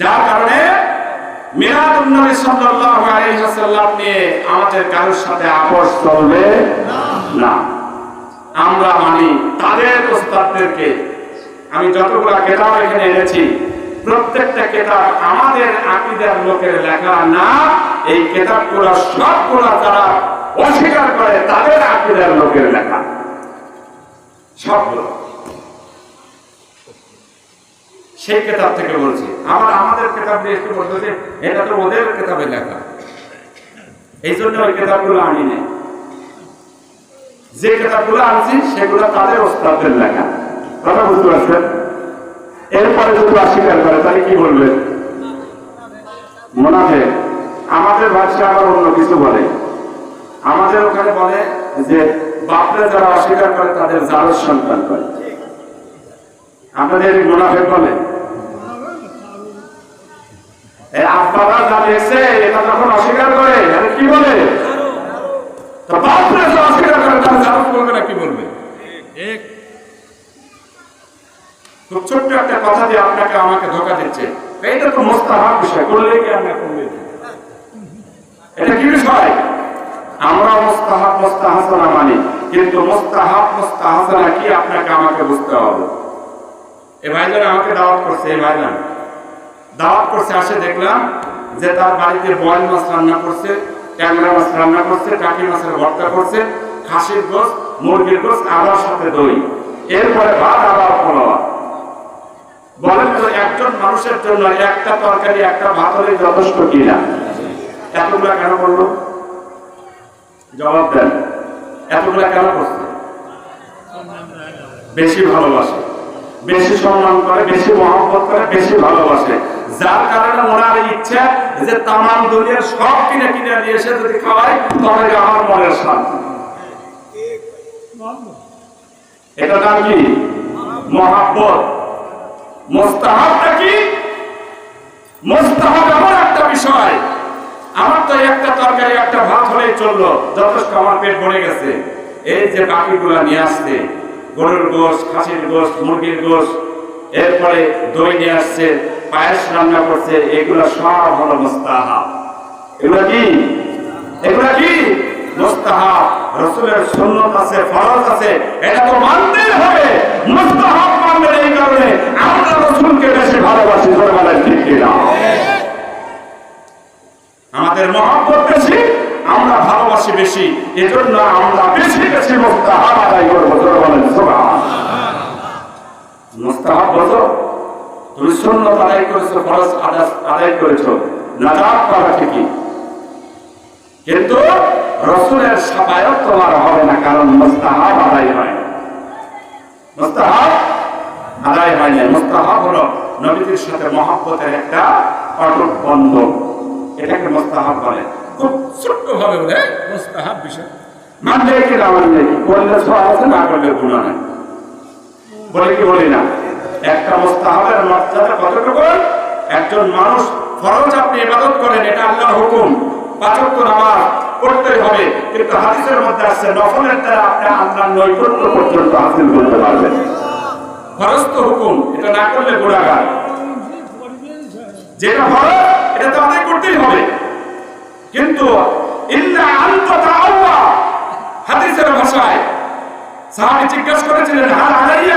যার কারণে সাল্লাল্লাহু আলাইহি ওয়াসাল্লাম নিয়ে আমাদের কারোর সাথে আপোষ চলবে না। আমরা মানি তাদের আমি কেতাব এখানে এনেছি, প্রত্যেকটা কেতাব আমাদের আকীদার লোকের লেখা না, এই কেতাবগুলো সবগুলো যারা অস্বীকার করে তাদের আকীদার লোকের লেখা। সবগুলো। সেই কেতাব থেকে বলছি। আমার, আমাদের কেতাব দিয়ে একটু বলতে যে এটা তো ওদের কেতাবে লেখা। এই জন্য ওই কেতাবগুলো আনি নেই। যে কেতাবগুলো আনছি, সেগুলো তাদের ওস্তাদের লেখা। কথা বুঝতে পারছেন? এরপরে যদি অস্বীকার করে, তাহলে কি বলবে? মোনাফে, আমাদের ভাষা আবার অন্য কিছু বলে। আমাদের ওখানে বলে যে, বাপরা যারা অস্বীকার করে, তাদের জারজ সন্তান করে আপনাদের মুনাফেক বলে। এটা যখন অস্বীকার করে কি বলে? অস্বীকার করে না কি বলবে? খুব ছোট্ট একটা কথা দিয়ে আপনাকে আমাকে ধোকা দিচ্ছে। এইটা তো মোস্তাহাব বিষয় করলে কি আমরা করলে? এটা কি বিষয়? আমরা মোস্তাহাব মোস্তাহাসানা মানি কিন্তু মোস্তাহাব মোস্তাহাসানা কি আপনাকে আমাকে বুঝতে হবে? এ ভাইজান আমাকে দাওয়াত করছে এই ভাইজান। দাওয়াত করছে, আসে দেখলাম যে তার বাড়িতে বয়েল মাছ রান্না করছে, ট্যাংরা মাছ রান্না করছে, টাকি মাছের ভর্তা করছে, খাসির গোস মুরগির গোস আবার সাথে দই। এরপরে ভাত আবার পোলাওয়া বলেন তো, একজন মানুষের জন্য একটা তরকারি, একটা ভাত হলে যথেষ্ট কিনা? এতগুলা কেন করল? জবাব দেন। এতগুলা কেন করছে? বেশি ভালোবাসে। বেশি সম্মান করে, বেশি মহব্বত করে, বেশি ভালোবাসে। যার কারণে ওনার ইচ্ছা যে তামাম দুনিয়ার সব কিনে কিনে নিয়ে এসে যদি খাওয়াই তবে আমার মনের শান্তি এটা নাম কি? মহাব্বত। মোস্তাহাবটা কি? মোস্তাহাব এমন একটা বিষয়। আমার তো একটা তরকারি, একটা ভাত হলেই চলল। যথেষ্ট আমার পেট ভরে গেছে। এই যে বাকিগুলা নিয়ে আসছে, গরুর গোশ, খাসির গোশ, মুরগির গোশ এরপরে দই নিয়ে আসছে, পায়েস রান্না করছে, এগুলা সব হলো মোস্তাহাব। এগুলা কি? এগুলা কি? মোস্তাহাব। রসুলের সুন্নত আছে, ফরজ আছে, এটা তো মানতেই হবে। মোস্তাহাব মানবেন এই কারণে আমরা রসুলকে বেশি ভালোবাসি, ধরে বলেন, ঠিক কিনা আমাদের মহব্বত বেশি, আমরা ভালোবাসি বেশি, এজন্য আমরা বেশি বেশি মোস্তাহাব আদায় করব সুবহান মোস্তাহাব বলো তুমি সুন্নত আদায় করেছ ফরজ আদায়- আদায় করেছ। নাজাত পাবা ঠিকই। কিন্তু রসুলের সাবায়ত তোমার হবে না কারণ মোস্তাহাব আদায় হয়। মোস্তাহাব আদায় হয় না মোস্তাহাব হলো নবীদের সাথে মহাব্বতের একটা অটুট বন্ধন এটাকে মোস্তাহাব বলে। খুব ছোট্ট ভাবে বলে মোস্তাহাব বিষয়। মানলে কি না মানলে করলে সব আছে না করলে গুণা নাই বলে কি বলি না? একটা মর্যাদা কতটুকু? একজন মানুষ ফরজ আপনি ইবাদত করেন, এটা আল্লাহর হুকুম। নামাজ হবে, কিন্তু হাদিসের মধ্যে নফলের দ্বারা আপনি আল্লাহর নৈকট্য পর্যন্ত হাসিল করতে পারবেন। ফরজ তো হুকুম, এটা না করলে গুণাগার যেটা ফরজ, এটা তো আদায় করতেই হবে। কিন্তু ইল্লা তাআওয়া হাদিসের ভাষায় সাহাবী জিজ্ঞাসা করেছিলেন, হাল আলাইয়া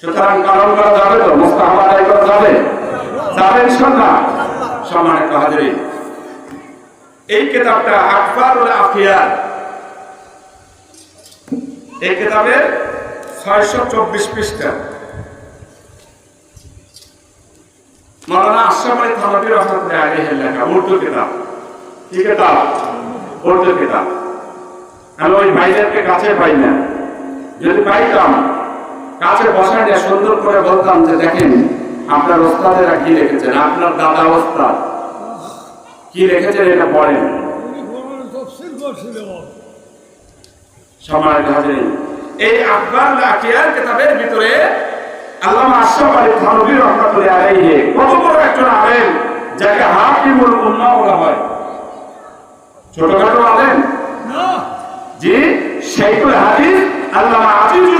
সুতরাং পালন করা যাবে তো আদায় করা যাবে সম্মানিত হাজিরিন এই কিতাবটা আকবরুল আফিয়ার এই কিতাবের ছয়শো চব্বিশ পৃষ্ঠা। মৌলানা আশরাফ আলী থানভী রহমতুল্লাহ লেখা, উর্দু কিতাব। কি কিতাব? উর্দু কিতাব। আমি ওই ভাইদেরকে কাছে পাই না। যদি পাইতাম কাছে দিয়ে সুন্দর করে বলতাম যে দেখেন আপনার ওস্তাদেরা কি লিখেছেন আপনার দাদা ওস্তাদ। কি রেখেছেন এটা পড়েন। সম্মানিত এই আকবর লাকিয়ার কিতাবের ভিতরে আল্লামা আশরাফ আলী থানভী রহমাতুল্লাহ আলাইহি কত বড় একজন আলেম যাকে হাকিমুল উম্মাহ বলা হয়। ছোটখাটো আলেম? জি শাইখুল হাদিস আল্লামা আজিজুল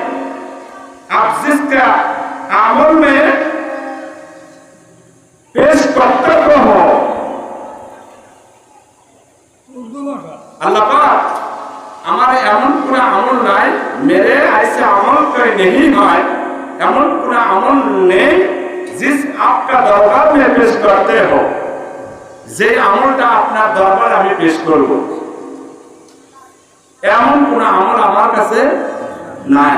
आप जिसका अमल में पेश कर्तव्य हो উর্দু ভাষা अल्लाह पाक हमारे एमन पूरा अमल নাই मेरे ऐसे अमल कोई नहीं है एमन पूरा अमल नहीं जिस आपका दरबार में पेश करते हो যে আমলটা আপনার দরবার আমি পেশ করব এমন কোন আমল আমার কাছে নাই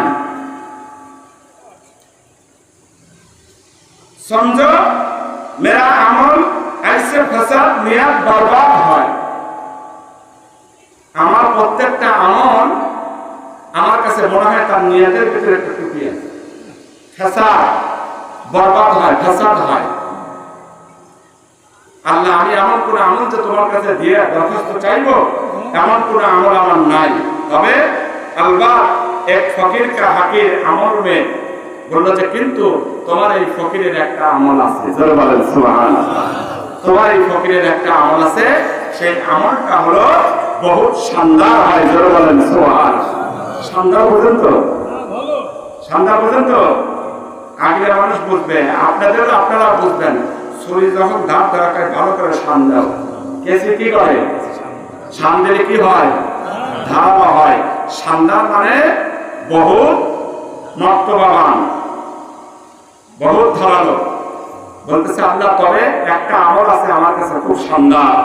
समझो मेरा अमल ऐसे फसाद नियत बर्बाद হয় আমার প্রত্যেকটা আমল আমার কাছে মনে হয় তার নিয়তের ভিতরে একটা ত্রুটি আছে ফেসাদ বরবাদ হয় ফেসাদ হয় আল্লাহ আমি এমন কোন আমল যে তোমার কাছে দিয়ে দরখাস্ত চাইবো এমন কোন আমল আমার নাই তবে আলবা এক ফকির কা হাকির আমল মে বলল যে কিন্তু তোমার এই ফকিরের একটা আমল আছে। তোমার এই ফকিরের একটা আমল আছে, সেই আমলটা হলো শানদার হয়, জোরে বলেন শানদার পর্যন্ত পর্যন্ত আগের মানুষ বুঝবে আপনাদের আপনারা বুঝবেন। শরীর যখন দাঁত ধরাকায় ভালো করে সান দাও কেসি কি করে? সান দিলে কি হয়? ধারালো হয়। সান্দার মানে বহুত মর্তবান। বহুত ধারালো। বলতেছে, আল্লাহ, তবে একটা আমল আছে আমার কাছে খুব শানদার।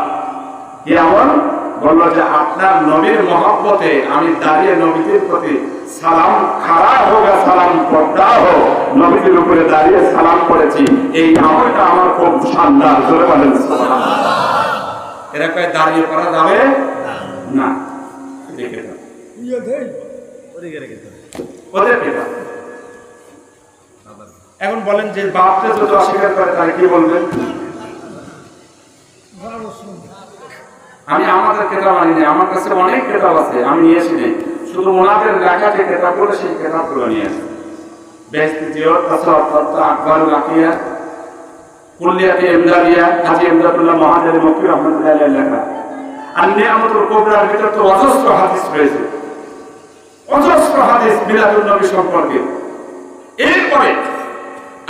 কি আমল? বলল যে, আপনার নবীর মহব্বতে আমি দাঁড়িয়ে নবীদের প্রতি সালাম খাড়া হোক আর সালাম পর্দা হোক, নবীদের উপরে দাঁড়িয়ে সালাম করেছি। এই আমলটা আমার খুব শানদার। জোরে বলেন এরকম দাঁড়িয়ে করা যাবে? না। দেখে দাও। ইয়ে বলেন যে বাপকে যদি অস্বীকার করে তাহলে কি বলবেন আমি আমাদের কেতাব আনি নাই আমার কাছে অনেক কেতাব আছে আমি নিয়ে আসি শুধু ওনাদের লেখা যে কেতাবগুলো সেই কেতাবগুলো নিয়ে আসি। বেহস্তি জিয়র তাসরাত তত্ত্ব আকবর লাকিয়া কুল্লিয়াতে এমদাদিয়া হাজি এমদাদুল্লাহ মহাজারি মক্কি রহমতুল্লাহ লেখা। আর নিয়ামতুল কোবরার ভিতর তো অজস্র হাদিস রয়েছে। অজস্র হাদিস মিলাদুল নবী সম্পর্কে। এরপরে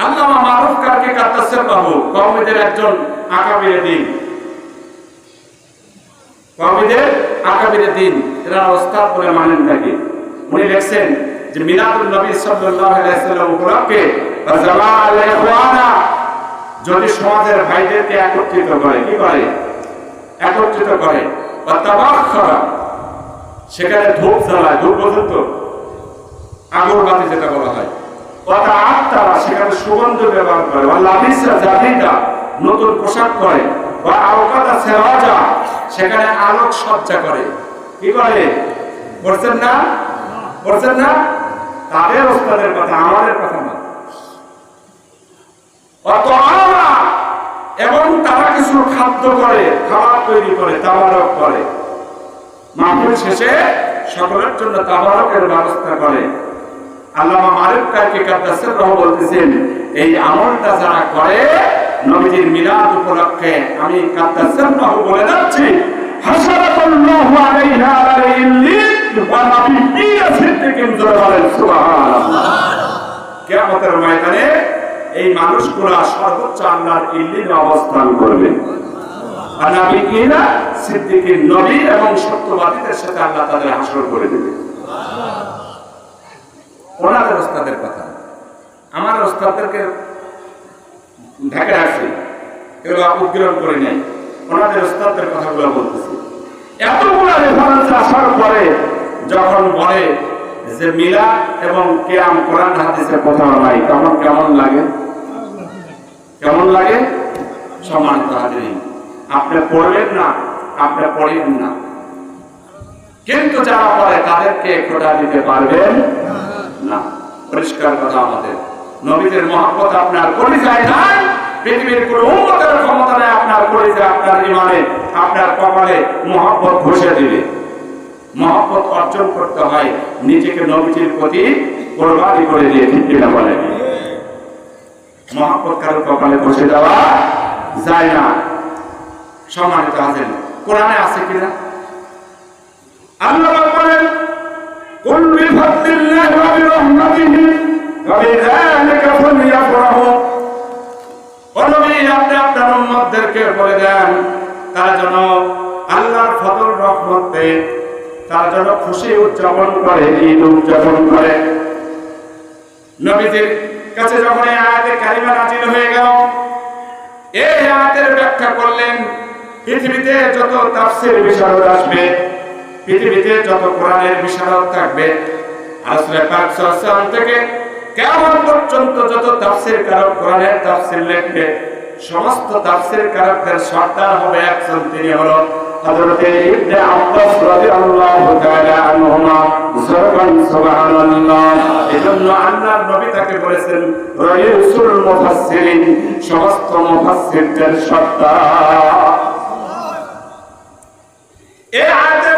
আল্লামা মারুফ বাবু। একজন দিন। দিন। এরা ওস্তাদ বলে মানেন উনি লিখছেন যে নবী সাল্লাল্লাহু আলাইহি সাল্লাম উপলক্ষে যদি সমাজের ভাইদেরকে একত্রিত করে, কি করে? একত্রিত করে। সেখানে ধূপ জ্বালায়, ধূপ পর্যন্ত। আগরবাতি যেটা বলা হয়। কথা আত্মারা সেখানে সুগন্ধ ব্যবহার করে। বা লাভিসা জাতিটা নতুন পোশাক করে বা আওকাতা সেওয়াজা সেখানে আলোক সজ্জা করে। কি করে? করছেন না? করছেন না? তাদের ওস্তাদের কথা, আমাদের কথা না। এবং তারা কিছু খাদ্য করে, খাবার তৈরি করে, তাবারক করে। মাহফিল শেষে সকলের জন্য তাবারকের ব্যবস্থা করে। আল্লামা কাদ্দাসের রহ বলতেছেন, এই আমলটা যারা করে, নবীজির মিলাদ উপলক্ষে আমি রহ বলে যাচ্ছি। আলাইহা আলা ওয়া সিদ্দিকিন সুবহানাল্লাহ। কিয়ামতের ময়দানে এই মানুষগুলা সর্বোচ্চ আল্লাহর ইল্লিনে অবস্থান করবে। আর নাবিয়্যিনা সিদ্দিকিন নবী এবং সত্যবাদীদের সাথে আল্লাহ তাদের হাসর করে দেবে। ওনাদের ওস্তাদের কথা। আমার ওস্তাদদেরকে ঢাকা রাখছি। এগুলো উদ্গ্রহণ করে নেই। ওনাদের ওস্তাদের কথাগুলো বলতেছি। এতগুলো রেফারেন্স আসার পরে যখন বলে যে মিলা এবং কেয়াম কোরআন হাদিসে কোথাও নাই তখন কেমন লাগে? কেমন লাগে? সমান হাজিরিন, আপনি পড়বেন না, আপনি পড়েন না। কিন্তু যারা পড়ে তাদেরকে খোটা দিতে পারবেন। পরিষ্কার কথা আমাদের। নবীদের মহাব্বত আপনার পরিচয় নাই, পৃথিবীর কোন উন্মতের ক্ষমতা নেই, আপনার পরিচয় আপনার ইমানে আপনার কপালে মহাব্বত ঘষে দিবে। মহাব্বত অর্জন করতে হয়, নিজেকে নবীজির প্রতি কোরবানি করে দিয়ে, ঠিক কিনা বলে মহাব্বত কারও কপালে বসে দেওয়া যায় না। সম্মানিত আছেন কোরআনে আছে কিনা? আল্লাহ বলেন قل بفضل الله وبرحمته فبذلك فليفرحوا নবী আপনি আপনার উম্মতদেরকে বলে দেন তারা যেন আল্লাহর ফজল রহমত পেয়ে তারা যেন খুশি উদযাপন করে ঈদ উদযাপন করে নবীজির কাছে যখন এই আয়াতে কারিমা নাজিল হয়ে গেল এই আয়াতের ব্যাখ্যা করলেন পৃথিবীতে যত তাফসীর বিশারদ আসবে পৃথিবীতে যত কোরআনের বিশারদ থাকবে আসলে পাক সাল্লাল্লাহু থেকে কেমন পর্যন্ত যত তাফসীর কারক কোরআনের তাফসীর লিখবে, সমস্ত তাফসীর কারকদের সর্দার হবে একজন, তিনি হলো সর্দার